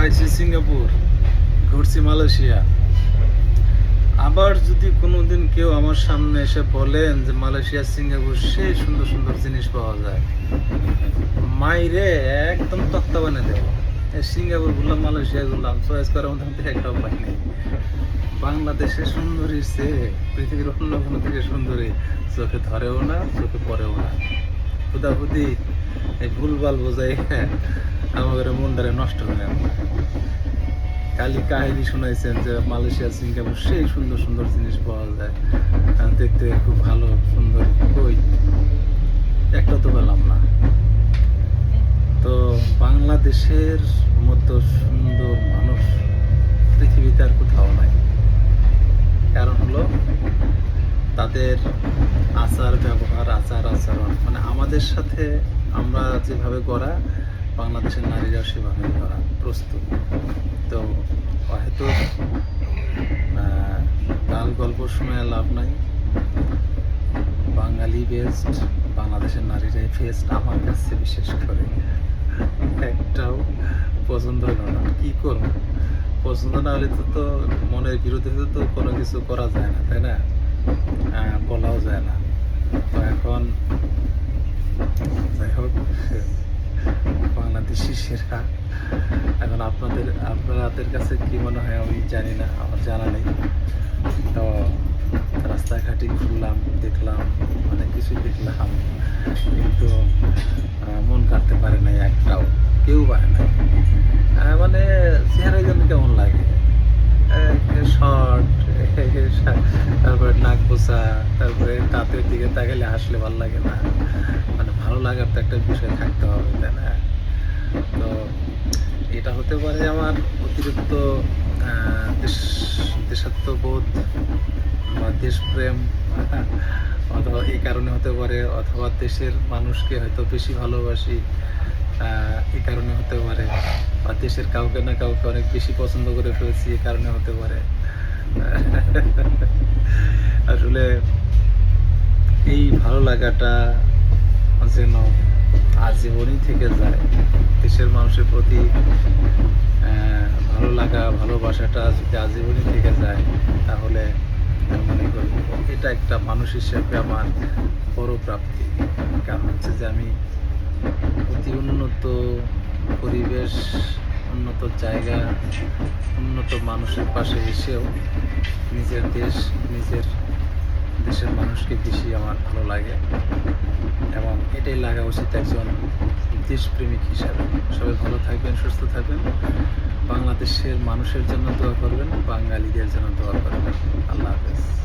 আইসি Singapore, ঘুরছি Malaysia. আবার যদি কোনোদিন কেউ আমার সামনে এসে বলেন যে মালয়েশিয়া, সিঙ্গাপুর সেই সুন্দর সুন্দর জিনিস পাওয়া যায়। মাইরে একদম তক্তা বানিয়ে দেবো সিঙ্গাপুর ঘুরলাম মালয়েশিয়া ঘুরলাম চয়েস করার মধ্যে আমাদের একটাও পাই নেই। বাংলাদেশে সুন্দরী সে, পৃথিবীর অন্য কোনো থেকে সুন্দরী, চোখে ধরেও না, চোখে পড়েও না। খুদাখুদি, এই ভুলভাল বোঝাই আমাদের মনটারে নষ্ট করে খালি কাহিনী শোনাইছেন যে মালয়েশিয়া সিঙ্গাপুর, সেই সুন্দর সুন্দর জিনিস পাওয়া যায়। দেখতে খুব ভালো, সুন্দর কই। একটা তো পেলাম না। তো বাংলাদেশের মতো সুন্দর মানুষ পৃথিবীতে আর কোথাও নাই। কারণ হলো তাদের আচার ব্যবহার আচার আচরণ মানে আমাদের সাথে আমরা যেভাবে গড়া বাংলাদেশের নারীরা সেভাবে গড়া প্রস্তুত। তো হয়তো গাল গল্প শুনে লাভ নাই। বাঙালি বেস্ট বাংলাদেশের নারীরাই বেস্ট আমার কাছে বিশেষ করে। একটাও পছন্দ হলো না। কি করব? পছন্দ না হলে তো তো মনের বিরুদ্ধে তো কোনো কিছু করা যায় না, তাই না আহ, বলাও যায় না তো এখন যাই হোক বাংলাদেশি সেরা এখন আপনাদের আপনাদের কাছে কি মনে হয় আমি জানি না, আমার জানা নেই। তো রাস্তাঘাটে ঘুরলাম, দেখলাম, অনেক কিছু দেখলাম, কিন্তু মন কাটতে পারে না একটাও, কেউ পারে না মানে চেহারা যেন কেমন লাগে। শর্ট, তারপরে নাক বোসা তারপরে দাঁতের দিকে তাকালে হাসলে ভালো লাগে না। মানে ভালো লাগার তো একটা বিষয় থাকতে হবে, তাই না? এটা হতে পারে আমার অতিরিক্ত দেশ, দেশাত্মবোধ বা দেশপ্রেম, অথবা এই কারণে হতে পারে, অথবা দেশের মানুষকে হয়তো বেশি ভালোবাসি এই কারণে হতে পারে, বা দেশের কাউকে না কাউকে অনেক বেশি পছন্দ করে ফেলছি, এই কারণে হতে পারে। আসলে এই ভালো লাগাটা যেন আজীবনই থেকে যায়। দেশের মানুষের প্রতি ভালো লাগা, ভালোবাসাটা যদি আজীবনই থেকে যায়, তাহলে মনে করি এটা একটা মানুষ হিসেবে আমার বড় প্রাপ্তি। কারণ হচ্ছে যে আমি অতি উন্নত পরিবেশ, উন্নত জায়গা, উন্নত মানুষের পাশে এসেও নিজের দেশ, নিজের দেশের মানুষকে বেশি আমার ভালো লাগে। এবং এটাই লাগা উচিত একজন দেশপ্রেমিক হিসাবে। সবাই ভালো থাকবেন, সুস্থ থাকবেন। বাংলাদেশের মানুষের জন্য দোয়া করবেন, বাঙালিদের জন্য দোয়া করবেন। আল্লাহ হাফেজ।